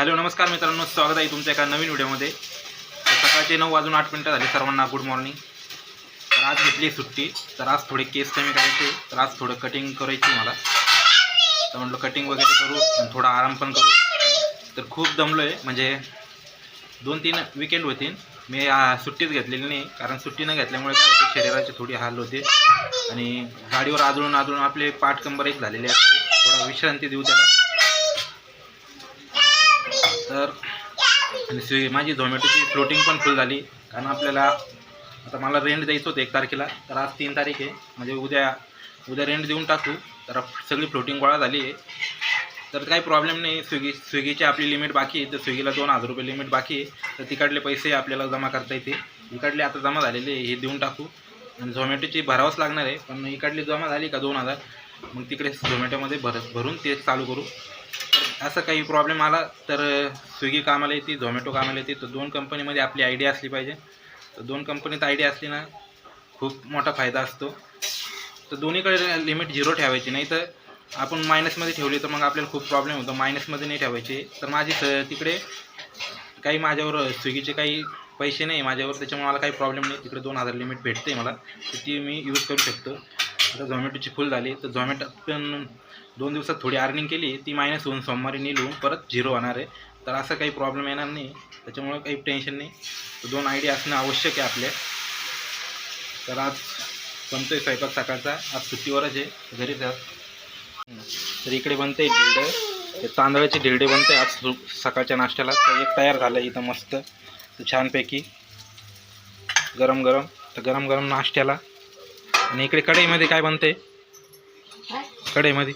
Hello नमस्कार मित्रांनो स्वागत आहे तुमच्या एका नवीन व्हिडिओमध्ये. तर सकाळचे नऊ वाजून आठ मिनटं झाले सर्वांना गुड मॉर्निंग तर आज घेतली सुट्टी तर आज थोडे केस कमी करायचे तर आज थोडं कटिंग करायची मला. तर म्हटलं कटिंग वगैरे करू आणि थोडा आराम पण करू. तर खूप दमलो आहे म्हणजे दोन तीन विकेंड होतील मी सुट्टीच घेतलेली नाही कारण सुट्टी न घेतल्यामुळे काय होते शरीराचे थोडी हाल होते. आणि गाडीवर आदळून आदळून आपले पाठ एक झालेले असते थोडा विश्रांती देऊ त्याला. तर आणि माझी झोमॅटोची फ्लोटिंग पण फुल झाली. कारण आपल्याला आता मला रेंट द्यायचं होतं एक तारखेला. तर आज तीन तारीख आहे. म्हणजे उद्या उद्या रेंट देऊन टाकू. तर सगळी फ्लोटिंग गोळा झाली आहे. तर काही प्रॉब्लेम नाही. स्विगी स्विगीची आपली लिमिट बाकी आहे. तर स्विगीला दोन हजार रुपये लिमिट बाकी आहे. तर तिकडले पैसे आपल्याला जमा करता येते इकडले आता जमा झालेले हे देऊन टाकू. आणि झोमॅटोची भरावंच लागणार आहे. पण इकडली जमा झाली का दोन हजार? मग तिकडे झोमॅटोमध्ये भर भरून ते चालू करू. असं काही प्रॉब्लेम आला तर स्विगी कामाला येते झोमॅटो कामाला येते. तर दोन कंपनीमध्ये आपली आयडिया असली पाहिजे. तर दोन कंपनीत आयडिया असली ना खूप मोठा फायदा असतो. तर दोन्हीकडे लिमिट झिरो ठेवायची. नाही तर आपण मायनसमध्ये ठेवली तर मग आपल्याला खूप प्रॉब्लेम होतो. मायनसमध्ये नाही ठेवायचे. तर माझी स तिकडे काही माझ्यावर स्विगीचे काही पैसे नाही. माझ्यावर त्याच्यामुळे मला काही प्रॉब्लेम नाही. तिकडे दोन हजार लिमिट भेटते मला. तर ती मी यूज करू शकतो. आता झोमॅटोची फुल झाली. तर झोमॅटो पण दोन दिवसात थोडी अर्निंग केली. ती मायनस होऊन सोमवारी नेलून परत झिरो होणार आहे. तर असं काही प्रॉब्लेम येणार नाही. त्याच्यामुळं काही टेन्शन नाही. तर दोन आय डी असणं आवश्यक आहे आपल्या. तर आज बनतो आहे स्वयंपाक सकाळचा. आज सुट्टीवरच आहे. घरीच जा तर इकडे बनते ढिरडे हे तांदळाचे ढिरडे बनते आज सु- सकाळच्या नाश्त्याला. तर एक तयार झालं इथं मस्त. छानपैकी. गरम गरम तर गरम गरम नाश्त्याला. आणि इकडे कढईमध्ये काय बनते? कढईमध्ये.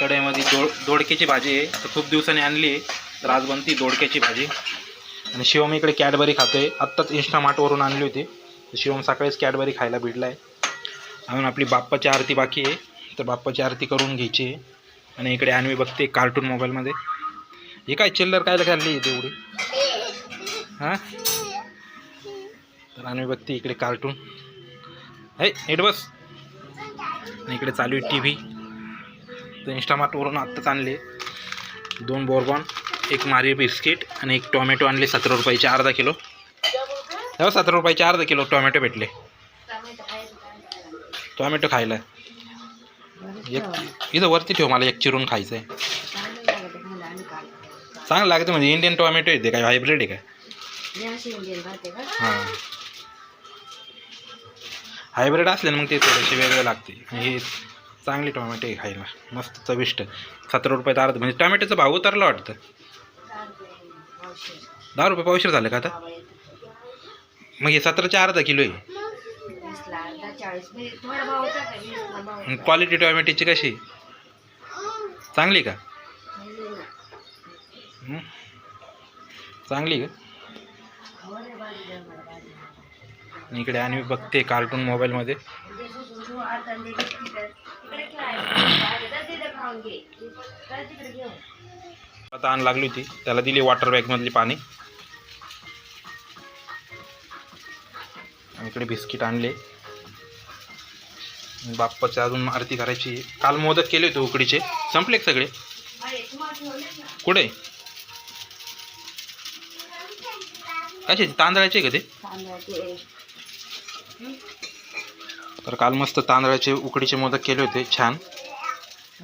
कढईमध्ये दोड दोडक्याची भाजी आहे. तर खूप दिवसांनी आणली आहे. तर आज बनती दोडक्याची भाजी. आणि शिवम इकडे कॅडबरी खातोय. आत्ताच इंस्टामार्टवरून आणली होती. तर शिवम सकाळीच कॅडबरी खायला भिडला आहे अजून आपली बाप्पाची आरती बाकी आहे. तर बाप्पाची आरती करून घ्यायची आहे. आणि इकडे आणवी बघते कार्टून मोबाईलमध्ये. हे काय चिल्लर काय खाल्ली तेवढी? हां? तर आणवी बघते इकडे कार्टून. हे नीट बस. आणि इकडे चालू आहे टी व्ही तर इंस्टामार्टवरून आत्ताच आणले. दोन बोरबॉन एक मारी बिस्किट आणि एक टोमॅटो आणले सतरा रुपयाचे अर्धा किलो. तेव्हा सतरा रुपयाचे अर्धा किलो टोमॅटो भेटले. टोमॅटो खायला. एक इथं वरती ठेव मला एक चिरून खायचं आहे चांगलं लागतं म्हणजे इंडियन टोमॅटो येते काय हायब्रिड आहे काय? हां. हायब्रिड असले मग ते थोडेसे वेगळे लागते. हे चांगले टोमॅटो आहे खायला. मस्त चविष्ट. सतरा रुपयात अर्धा. म्हणजे टोमॅटोचा भाव उतरला वाटतं. दहा रुपये पावशेर झालं का आता? मग हे सतराच्या अर्धा किलो आहे. क्वालिटी टोमॅटोची कशी चांगली का? चांगली का? आणि इकडे आणि बघते कार्टून मोबाईलमध्ये. आता आण लागली होती. त्याला दिली वॉटर बॅगमधली पाणी. आणि इकडे बिस्किट आणले. बाप्पाचे अजून आरती करायची काल मोदक केले होते उकडीचे. संपले सगळे? कुठे? कशाचे? तांदळाचे का ते? तर काल मस्त तांदळाचे उकडीचे मोदक केले होते. छान.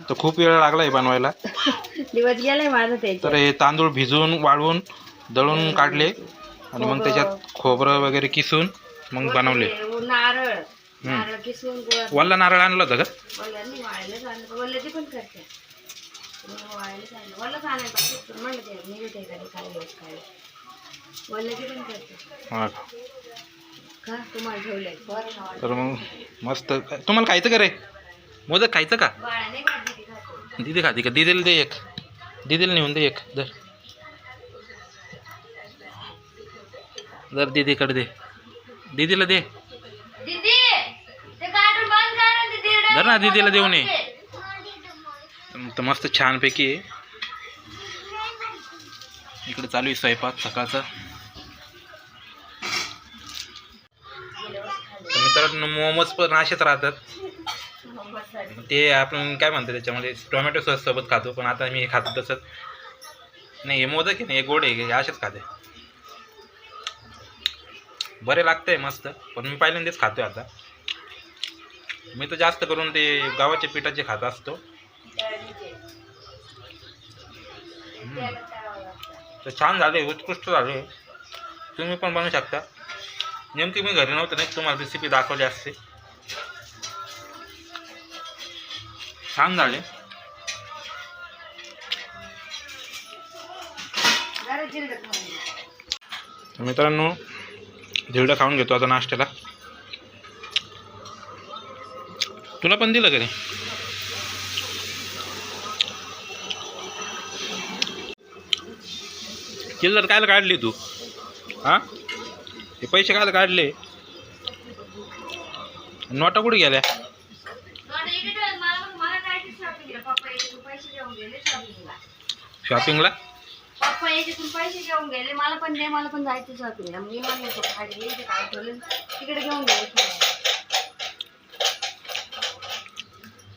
तर खूप वेळ लागला आहे बनवायला. दिवस गेलाय माझं ते तर हे तांदूळ भिजवून वाळवून दळून काढले. आणि मग त्याच्यात खोबरं वगैरे किसून मग बनवले. नारळ. नारळ किसून गोळा वल्ला नारळ आणला होता का? वल्ल्याने वाळलेच आणलं. वल्ल्याची पण करते. वाळलेच आणलं. वल्लच आणायला पाहिजे. पण म्हणलं ते निघते एखादी काही दिवस काय. वल्ल्याची पण करते. तर मग मस्त. तुम्हाला खायचं का रे? मोदक खायचं का? दिदी खाते खाती का? दिदीला दे एक. दिदीला नेऊन दे एक. दर दर दिदीकडे दे. दिदीला दे. दीदी धर ना दीदीला देऊ नये तर मस्त छानपैकी. इकडे चालू आहे स्वयंपाक सकाळचा. कारण मोमोज पण असेच राहतात. ते आपण काय म्हणतो त्याच्यामध्ये टोमॅटो सॉस सोबत खातो पण आता मी हे खातो तसंच. नाही हे मोदक आहे ना हे गोड आहे हे असेच खाते. बरे लागतंय मस्त. पण मी पहिल्यांदाच खातोय आता. मी तर जास्त करून ते गव्हाच्या पिठाचे खात असतो. तर छान झाले उत्कृष्ट झाले. तुम्ही पण बनवू शकता. नेमकी मी घरी नव्हतं नाही तुम्हाला रेसिपी दाखवली असते. छान झाले. मित्रांनो धिरडं खाऊन घेतो आता नाश्त्याला. तुला पण दिलं घरी रे? चिल्लर कायला काढली तू? हा? हे पैसे कायला काढले? नोटा कुठे गेल्या? शॉपिंगला पप्पा याच्यातून पैसे घेऊन गेले मला पण दे मला पण जायचं शॉपिंगला मी म्हणलं तो खाली इथे काय ठेवलं तिकडे घेऊन गेले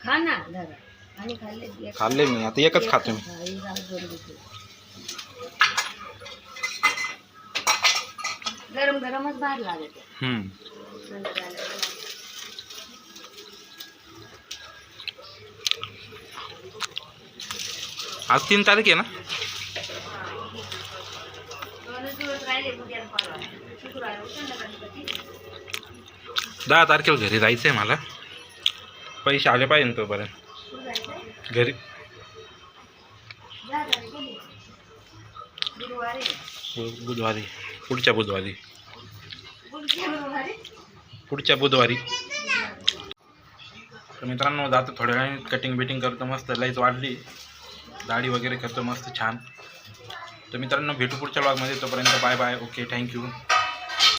खा ना दादा आणि खाल्ले खाल्ले मी आता एकच खातो मी हा, ही जाऊ दोन घेतली. गरम गरमच बाहेर लागत हम्म. थंड झालं आज तीन तारीख आहे ना? दहा तारखेला घरी जायचं आहे मला. पैसे आले पाहिजे ना तोपर्यंत? घरी बुधवारी पुढच्या बुधवारी. पुढच्या बुधवारी. तर मित्रांनो जातो थोड्या वेळाने. कटिंग बिटिंग करतो मस्त. लईच वाढली. दाढी वगैरे करतो मस्त छान. तर मित्रांनो भेटू पुढच्या ब्लॉगमध्ये तोपर्यंत बाय बाय ओके थँक्यू